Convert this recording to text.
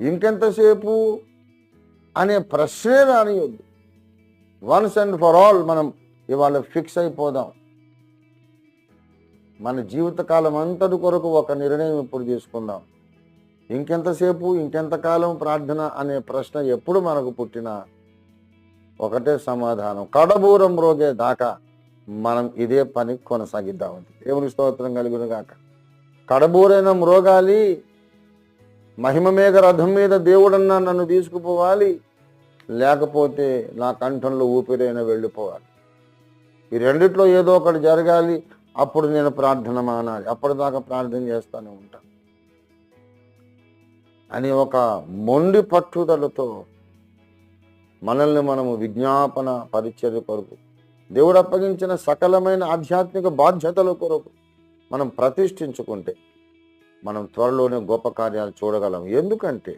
ఇంకెంతసేపు అనే ప్రశ్నే రానియొద్దు. వన్స్ అండ్ ఫర్ ఆల్ మనం ఇవాళ ఫిక్స్ అయిపోదాం. మన జీవితకాలం అంతటి కొరకు ఒక నిర్ణయం ఇప్పుడు తీసుకుందాం. ఇంకెంతసేపు ఇంకెంతకాలం ప్రార్థన అనే ప్రశ్న ఎప్పుడు మనకు పుట్టినా ఒకటే సమాధానం. కడబూరం రోగే దాకా మనం ఇదే పని కొనసాగిద్దాం. దేవుని స్తోత్రం కలుగును గాక. కడబూరైన మ్రోగాలి మహిమ మేఘ రథం మీద దేవుడన్నా నన్ను తీసుకుపోవాలి. లేకపోతే నా కంఠంలో ఊపిరైనా వెళ్ళిపోవాలి. ఈ రెండిట్లో ఏదో ఒకటి జరగాలి. అప్పుడు నేను ప్రార్థన మానాలి. అప్పటిదాకా ప్రార్థన చేస్తానే ఉంటాను అని ఒక మొండి పట్టుదలతో మనల్ని మనము విజ్ఞాపన పరిచర్య కొరకు దేవుడు అప్పగించిన సకలమైన ఆధ్యాత్మిక బాధ్యతల కొరకు మనం ప్రతిష్ఠించుకుంటే మనం త్వరలోనే గొప్ప కార్యాలు చూడగలం. ఎందుకంటే